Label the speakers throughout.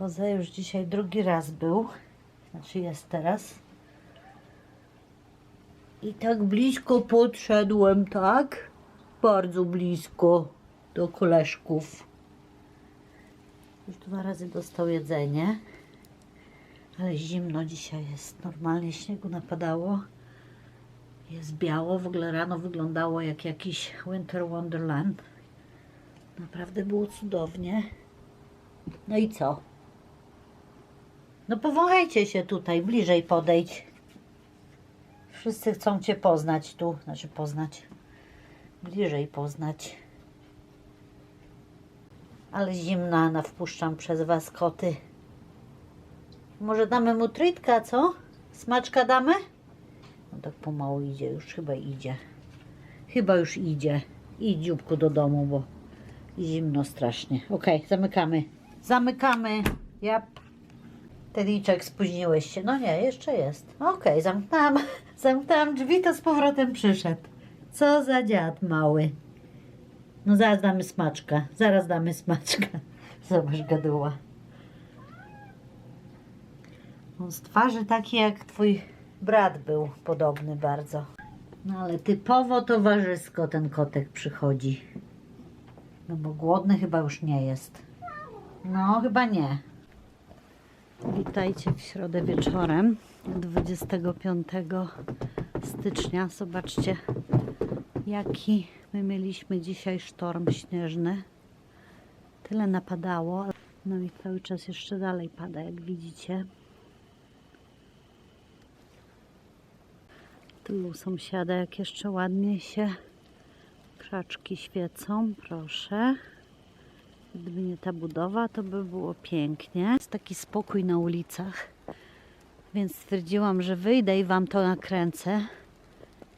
Speaker 1: Jose już dzisiaj drugi raz był. Znaczy jest teraz. I tak blisko podszedłem, tak? Bardzo blisko do koleżków. Już dwa razy dostał jedzenie. Ale zimno dzisiaj jest. Normalnie śniegu napadało. Jest biało. W ogóle rano wyglądało jak jakiś Winter Wonderland. Naprawdę było cudownie. No i co? No powąchajcie się tutaj, bliżej podejdź. Wszyscy chcą Cię poznać tu, znaczy poznać, bliżej poznać. Ale zimna, wpuszczam przez Was koty. Może damy mu trytka, co? Smaczka damy? No tak pomału idzie, już chyba idzie. Chyba już idzie. Idź dzióbku do domu, bo zimno strasznie. Okej, zamykamy. Zamykamy. Jap. Teddyczek, spóźniłeś się. No nie, jeszcze jest. Okej, zamknęłam, zamknęłam drzwi, to z powrotem przyszedł. Co za dziad mały. No zaraz damy smaczka. Zaraz damy smaczka. Zobacz, gaduła. On z twarzy taki jak twój brat był, podobny bardzo. No ale typowo towarzysko ten kotek przychodzi. No bo głodny chyba już nie jest. No, chyba nie. Witajcie w środę wieczorem 25 stycznia. Zobaczcie, jaki my mieliśmy dzisiaj sztorm śnieżny. Tyle napadało. No i cały czas jeszcze dalej pada, jak widzicie. Tu sąsiada, jak jeszcze ładnie się krzaczki świecą, proszę. Gdyby nie ta budowa, to by było pięknie. Jest taki spokój na ulicach, więc stwierdziłam, że wyjdę i Wam to nakręcę.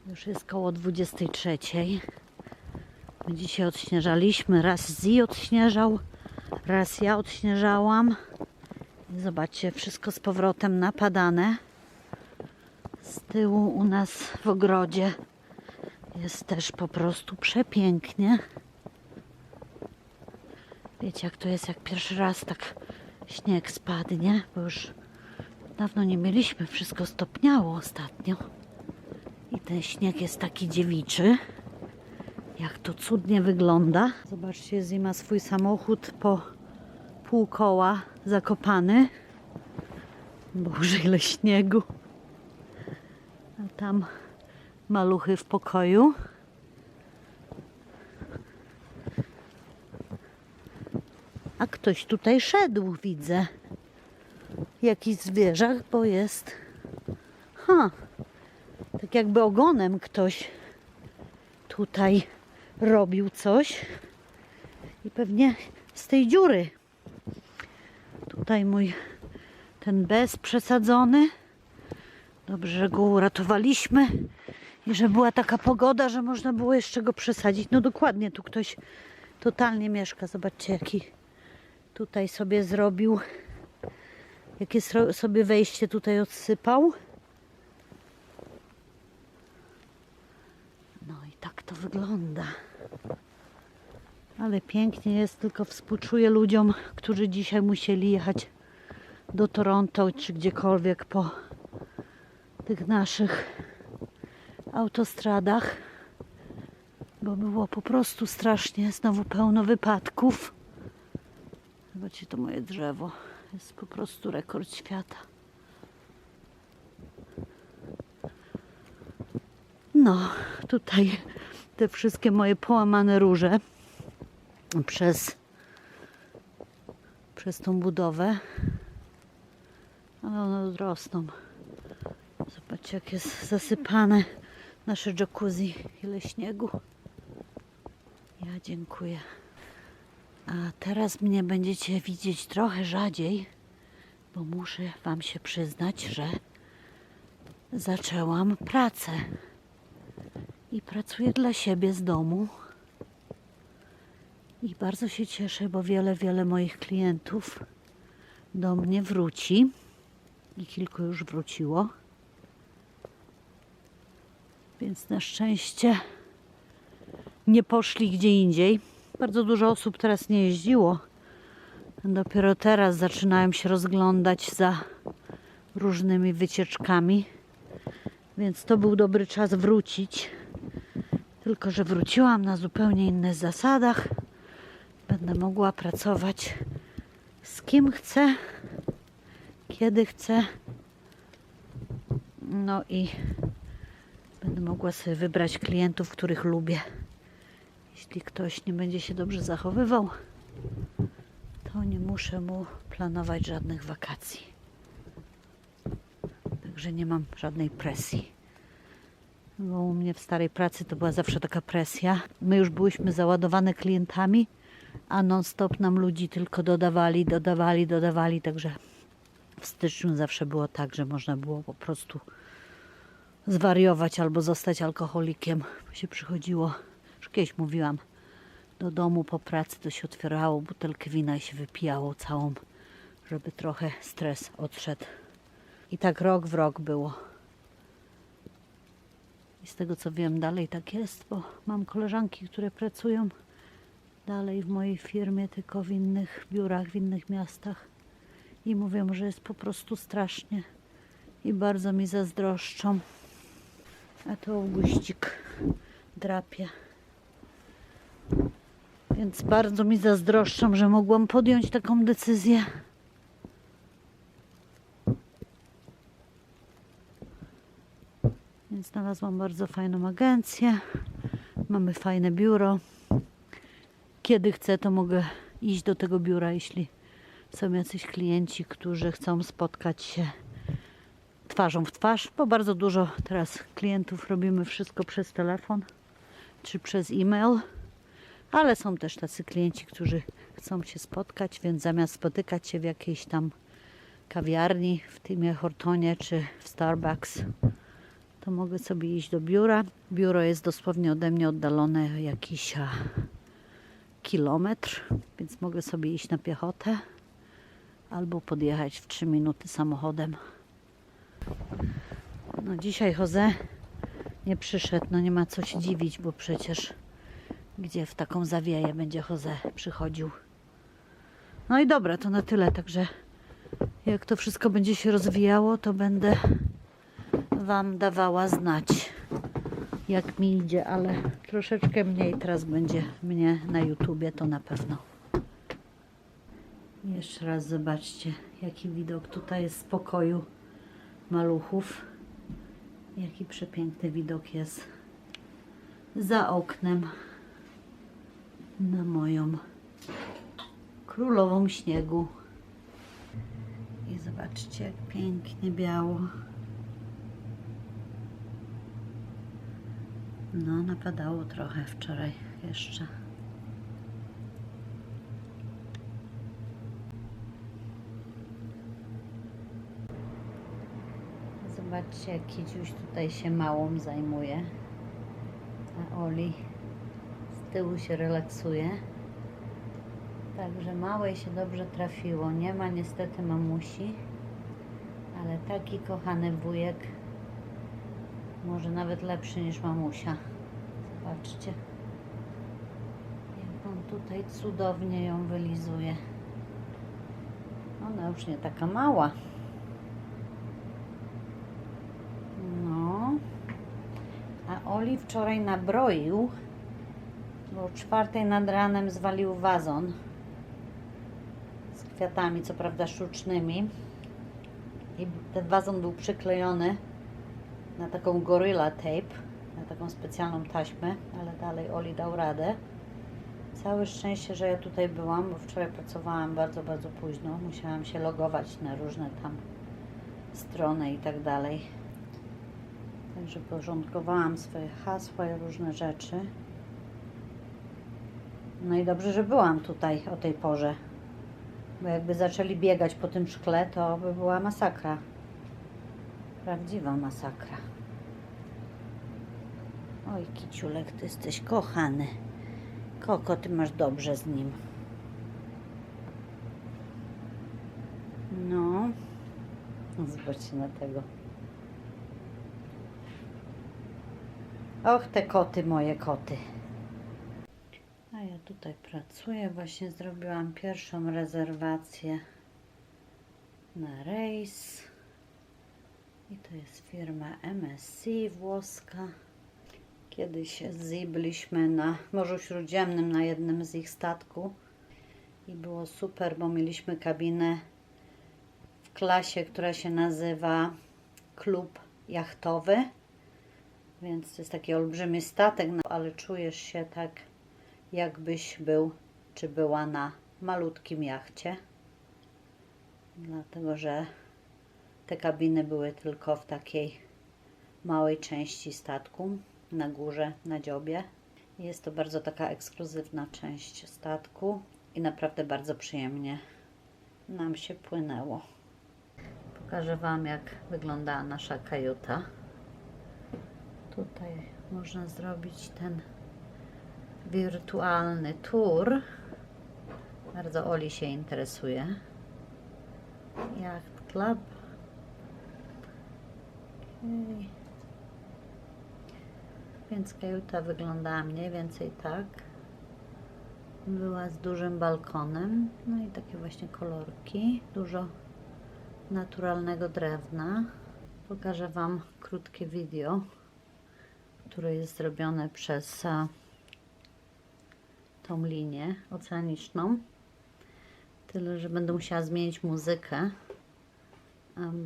Speaker 1: Już jest koło 23. My dzisiaj odśnieżaliśmy. Raz Zi odśnieżał, raz ja odśnieżałam. I zobaczcie, wszystko z powrotem napadane. Z tyłu u nas w ogrodzie jest też po prostu przepięknie. Wiecie, jak to jest, jak pierwszy raz tak śnieg spadnie, bo już dawno nie mieliśmy, wszystko stopniało ostatnio. I ten śnieg jest taki dziewiczy. Jak to cudnie wygląda. Zobaczcie, Zi ma swój samochód po pół koła zakopany. Boże, ile śniegu. A tam maluchy w pokoju. A ktoś tutaj szedł, widzę. Jakiś zwierzak, bo jest. Ha. Tak jakby ogonem ktoś tutaj robił coś. I pewnie z tej dziury. Tutaj mój ten bez przesadzony. Dobrze, że go uratowaliśmy i że była taka pogoda, że można było jeszcze go przesadzić. No dokładnie, tu ktoś totalnie mieszka. Zobaczcie, jaki tutaj sobie zrobił, jakie sobie wejście tutaj odsypał. No i tak to wygląda. Ale pięknie jest, tylko współczuję ludziom, którzy dzisiaj musieli jechać do Toronto czy gdziekolwiek po tych naszych autostradach, bo było po prostu strasznie, znowu pełno wypadków. Zobaczcie to moje drzewo. Jest po prostu rekord świata. No, tutaj te wszystkie moje połamane róże przez, przez tą budowę. Ale one odrosną. Zobaczcie, jak jest zasypane nasze jacuzzi. Ile śniegu. Ja dziękuję. A teraz mnie będziecie widzieć trochę rzadziej, bo muszę Wam się przyznać, że zaczęłam pracę. I pracuję dla siebie z domu. I bardzo się cieszę, bo wiele, wiele moich klientów do mnie wróci. I kilku już wróciło. Więc na szczęście nie poszli gdzie indziej. Bardzo dużo osób teraz nie jeździło Dopiero teraz zaczynałem się rozglądać za różnymi wycieczkami, więc to był dobry czas wrócić. Tylko, że wróciłam na zupełnie innych zasadach. Będę mogła pracować z kim chcę, kiedy chcę. No i będę mogła sobie wybrać klientów, których lubię. Jeśli ktoś nie będzie się dobrze zachowywał, to nie muszę mu planować żadnych wakacji. Także nie mam żadnej presji. Bo u mnie w starej pracy to była zawsze taka presja. My już byliśmy załadowane klientami, a non-stop nam ludzi tylko dodawali, dodawali, dodawali. Także w styczniu zawsze było tak, że można było po prostu zwariować albo zostać alkoholikiem. Bo się przychodziło, już kiedyś mówiłam, do domu po pracy to się otwierało butelkę wina i się wypijało całą, żeby trochę stres odszedł. I tak rok w rok było. I z tego co wiem, dalej tak jest, bo mam koleżanki, które pracują dalej w mojej firmie, tylko w innych biurach, w innych miastach. I mówią, że jest po prostu strasznie. I bardzo mi zazdroszczą. A to Auguścik drapie. Więc bardzo mi zazdroszczą, że mogłam podjąć taką decyzję. Więc znalazłam bardzo fajną agencję. Mamy fajne biuro. Kiedy chcę, to mogę iść do tego biura, jeśli są jacyś klienci, którzy chcą spotkać się twarzą w twarz, bo bardzo dużo teraz klientów robimy wszystko przez telefon czy przez e-mail, ale są też tacy klienci, którzy chcą się spotkać, więc zamiast spotykać się w jakiejś tam kawiarni, w Timie Hortonie czy w Starbucks, to mogę sobie iść do biura. Biuro jest dosłownie ode mnie oddalone jakiś a, kilometr, więc mogę sobie iść na piechotę albo podjechać w 3 minuty samochodem. No dzisiaj Jose nie przyszedł, no nie ma co się dziwić, bo przecież gdzie w taką zawieję będzie Jose przychodził. No i dobra, to na tyle, także jak to wszystko będzie się rozwijało, to będę Wam dawała znać, jak mi idzie, ale troszeczkę mniej teraz będzie mnie na YouTubie, to na pewno. Jeszcze raz zobaczcie, jaki widok tutaj jest z pokoju maluchów. Jaki przepiękny widok jest za oknem na moją królową śniegu. I zobaczcie, jak pięknie biało. No, napadało trochę wczoraj jeszcze. Zobaczcie, jak tutaj się małą zajmuje. A Oli tyłu się relaksuje. Także małej się dobrze trafiło. Nie ma niestety mamusi, ale taki kochany wujek, może nawet lepszy niż mamusia. Zobaczcie, jak on tutaj cudownie ją wylizuje. Ona już nie taka mała. No. A Oli wczoraj nabroił, bo o czwartej nad ranem zwalił wazon z kwiatami, co prawda sztucznymi. I ten wazon był przyklejony na taką gorilla tape, na taką specjalną taśmę, ale dalej Oli dał radę. Całe szczęście, że ja tutaj byłam, bo wczoraj pracowałam bardzo, bardzo późno. Musiałam się logować na różne tam strony i tak dalej. Także porządkowałam swoje hasła i różne rzeczy. No i dobrze, że byłam tutaj o tej porze. Bo jakby zaczęli biegać po tym szkle, to by była masakra. Prawdziwa masakra. Oj, Kiciulek, ty jesteś kochany. Koko, ty masz dobrze z nim. No. Zobaczcie na tego. Och, te koty, moje koty. Tutaj pracuję. Właśnie zrobiłam pierwszą rezerwację na rejs. I to jest firma MSC włoska. Kiedyś z na Morzu Śródziemnym na jednym z ich statków i było super, bo mieliśmy kabinę w klasie, która się nazywa Klub Jachtowy. Więc to jest taki olbrzymi statek, no, ale czujesz się tak, jakbyś był czy była na malutkim jachcie. Dlatego, że te kabiny były tylko w takiej małej części statku, na górze, na dziobie. Jest to bardzo taka ekskluzywna część statku i naprawdę bardzo przyjemnie nam się płynęło. Pokażę Wam, jak wyglądała nasza kajuta. Tutaj można zrobić ten wirtualny tour. Bardzo Oli się interesuje. Yacht Club. Okej. Więc kajuta wyglądała mniej więcej tak. Była z dużym balkonem. No i takie właśnie kolorki. Dużo naturalnego drewna. Pokażę Wam krótkie video, które jest zrobione przez a, tą linię oceaniczną. Tyle, że będę musiała zmienić muzykę,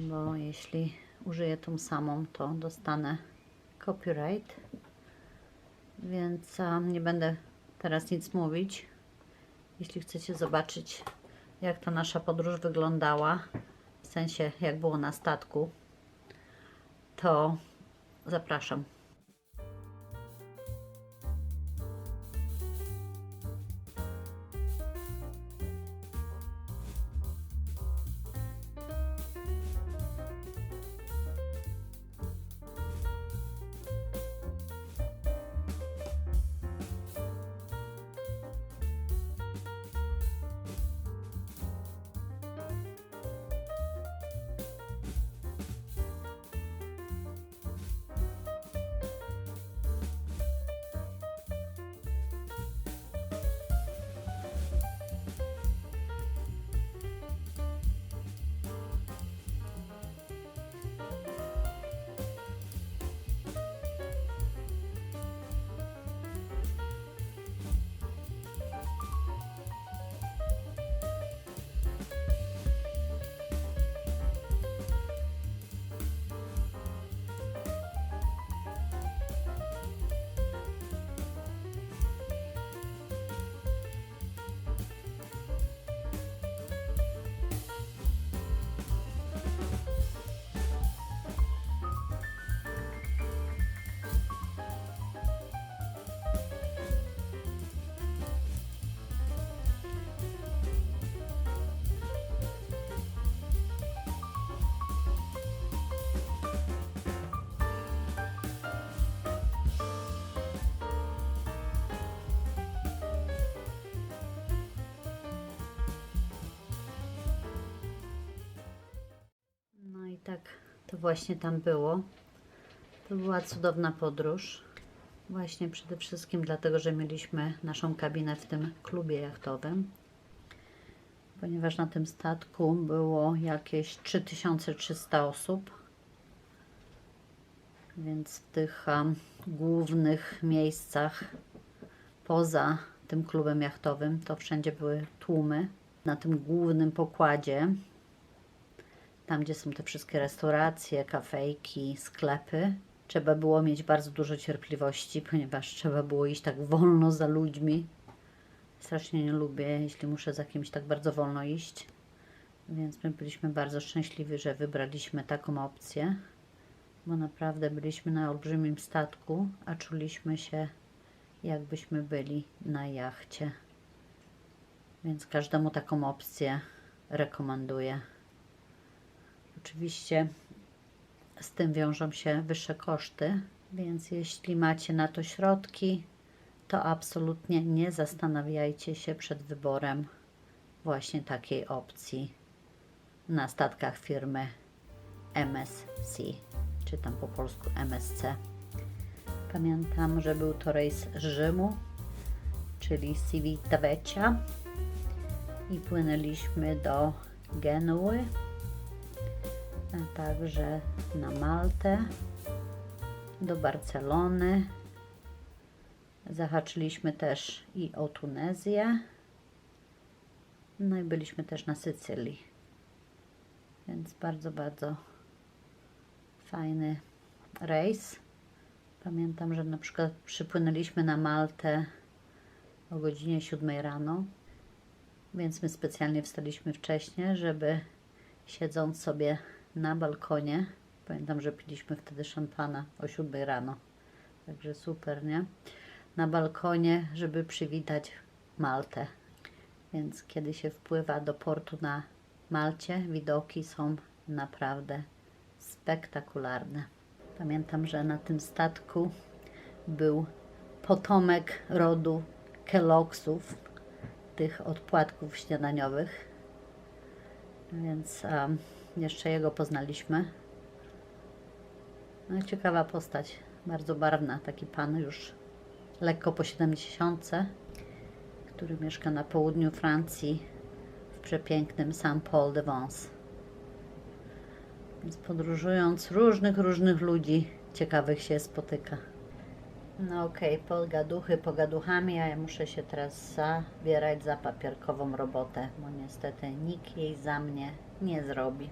Speaker 1: bo jeśli użyję tą samą, to dostanę copyright. Więc nie będę teraz nic mówić. Jeśli chcecie zobaczyć, jak ta nasza podróż wyglądała, w sensie jak było na statku, to zapraszam. To właśnie tam było. To była cudowna podróż. Właśnie przede wszystkim dlatego, że mieliśmy naszą kabinę w tym klubie jachtowym. Ponieważ na tym statku było jakieś 3300 osób. Więc w tych um, głównych miejscach poza tym klubem jachtowym to wszędzie były tłumy. Na tym głównym pokładzie tam gdzie są te wszystkie restauracje, kafejki, sklepy, trzeba było mieć bardzo dużo cierpliwości, ponieważ trzeba było iść tak wolno za ludźmi. Strasznie nie lubię, jeśli muszę za kimś tak bardzo wolno iść. Więc my byliśmy bardzo szczęśliwi, że wybraliśmy taką opcję, bo naprawdę byliśmy na olbrzymim statku, a czuliśmy się jakbyśmy byli na jachcie. Więc każdemu taką opcję rekomenduję. Oczywiście z tym wiążą się wyższe koszty, więc jeśli macie na to środki, to absolutnie nie zastanawiajcie się przed wyborem właśnie takiej opcji na statkach firmy MSC, czy tam po polsku MSC. Pamiętam, że był to rejs z Rzymu, czyli Civitavecchia i płynęliśmy do Genuły, także na Maltę, do Barcelony. Zahaczyliśmy też i o Tunezję. No i byliśmy też na Sycylii. Więc bardzo, bardzo fajny rejs. Pamiętam, że na przykład przypłynęliśmy na Maltę o godzinie 7 rano, więc my specjalnie wstaliśmy wcześniej, żeby siedząc sobie na balkonie, pamiętam, że piliśmy wtedy szampana o 7 rano, także super, nie? Na balkonie, żeby przywitać Maltę. Więc kiedy się wpływa do portu na Malcie, widoki są naprawdę spektakularne. Pamiętam, że na tym statku był potomek rodu Kellogg'sów, tych odpłatków śniadaniowych. Więc um, jeszcze jego poznaliśmy. No ciekawa postać, bardzo barwna, taki pan już lekko po 70, który mieszka na południu Francji w przepięknym Saint-Paul-de-Vence. Więc podróżując różnych, różnych ludzi ciekawych się spotyka. No okej, pogaduchy pogaduchami, a ja muszę się teraz zabierać za papierkową robotę, bo niestety nikt jej za mnie nie zrobi.